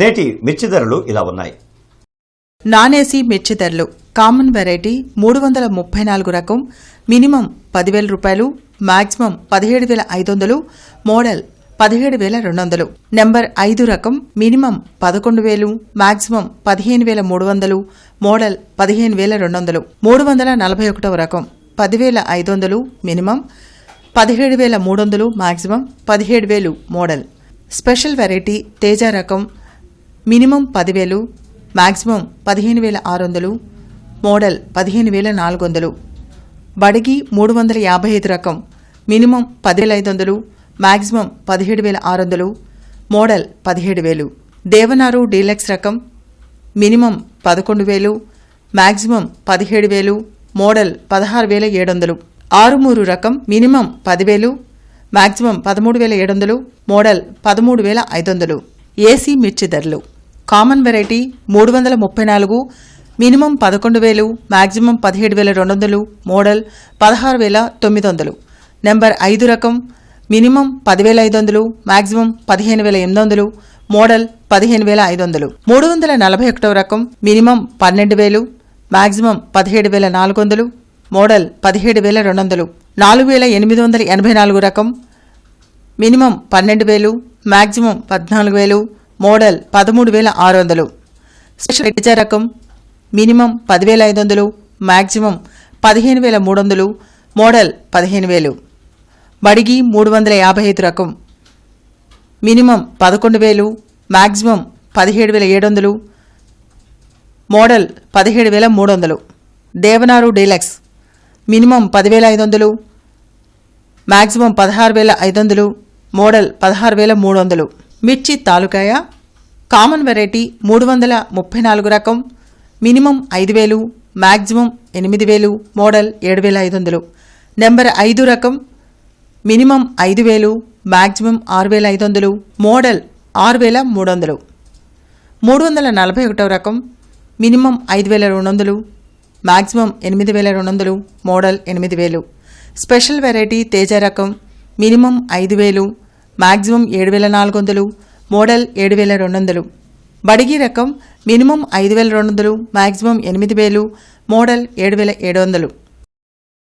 నేటి మిర్చి ధరలు ఇలా ఉన్నాయి. నాన్ ఏసీ మిర్చి ధరలు కామన్ వెరైటీ మూడు వందల ముప్పై నాలుగు రకం మినిమం పదివేల రూపాయలు మాక్సిమం పదిహేడు వేల ఐదు వందలు మోడల్ పదిహేడు వేల రెండు వందలు. నెంబర్ ఐదు రకం మినిమం పదకొండు వేలు మాక్సిమం పదిహేను వేల మూడు వందలు మోడల్ పదిహేను వేల రెండు వందలు. మూడు వందల నలభై ఒకటవ రకం పదివేల ఐదు వందలు మినిమం పదిహేడు వేల మూడు వందలు మాక్సిమం పదిహేడు వేలు మోడల్. స్పెషల్ వెరైటీ తేజ రకం మినిమం పదివేలు మాక్సిమం పదిహేను వేల ఆరు వందలు మోడల్ పదిహేను వేల నాలుగు వందలు. బడిగి మూడు వందల యాభై ఐదు రకం మినిమం పదివేల ఐదు వందలు మాక్సిమం పదిహేడు వేల ఆరు వందలు మోడల్ పదిహేడు వేలు. దేవనారు డీలక్స్ రకం మినిమం పదకొండు వేలు మాక్సిమం పదిహేడు వేలు మోడల్ పదహారు వేల ఏడు వందలు. ఆరుమూరు రకం మినిమం పదివేలు మాక్సిమం పదమూడు వేల ఏడు వందలు మోడల్ పదమూడు వేల ఐదు వందలు. ఏసీ మిర్చి ధరలు. కామన్ వెరైటీ మూడు వందల ముప్పై నాలుగు మినిమం పదకొండు వేలు మాక్సిమం పదిహేడు వేల రెండు వందలు మోడల్ పదహారు వేల తొమ్మిది వందలు. నెంబర్ ఐదు రకం మినిమం పదివేల ఐదు వందలు మాక్సిమం పదిహేను వేల ఎనిమిది వందలు మోడల్ పదిహేను వేల ఐదు వందలు. మూడు వందల నలభై ఒకటవ రకం మినిమం పన్నెండు వేలు మాక్సిమం పదిహేడు వేల నాలుగు వందలు మోడల్ పదిహేడు వేల రెండు వందలు. నాలుగు వేల ఎనిమిది వందల ఎనభై నాలుగు రకం మినిమం పన్నెండు వేలు మాక్సిమం పద్నాలుగు వేలు మోడల్ పదమూడు వేల ఆరు వందలు. స్పెషల్ టీచర్ రకం మినిమం పదివేల ఐదు వందలు మ్యాక్సిమం పదిహేను వేల మూడు వందలు మోడల్ పదిహేను వేలు. బడిగి మూడు వందల యాభై ఐదు రకం. మినిమం పదకొండు వేలు మ్యాక్సిమం పదిహేడు వేల ఏడు వందలు మోడల్ పదిహేడు వేల మూడు వందలు. దేవనారు డీలక్స్ మినిమం పదివేల ఐదు వందలు మ్యాక్సిమం పదహారు వేల ఐదు వందలు మోడల్ పదహారు వేల మూడు వందలు. మిర్చి తాలూకాయ కామన్ వెరైటీ మూడు వందల ముప్పై నాలుగు రకం మినిమం ఐదు వేలు మ్యాక్సిమం ఎనిమిది వేలు మోడల్ ఏడు వేల ఐదు వందలు. నెంబర్ ఐదు రకం మినిమం ఐదు వేలు మ్యాక్సిమం ఆరు వేల ఐదు వందలు మోడల్ ఆరు వేల మూడు వందలు. మూడు వందల నలభై ఒకటవ రకం మినిమం ఐదు వేల రెండు వందలు మ్యాక్సిమం ఎనిమిది వేల రెండు వందలు మోడల్ ఎనిమిది వేలు. స్పెషల్ వెరైటీ తేజ రకం మినిమం ఐదు వేలు మాక్సిమం ఏడు వేల నాలుగు వందలు మోడల్ ఏడు వేల రెండు వందలు బడిగి రకం మినిమం ఐదు వేల రెండు వందలు మాక్సిమం ఎనిమిది వేలు మోడల్ ఏడు వేల ఏడు వందలు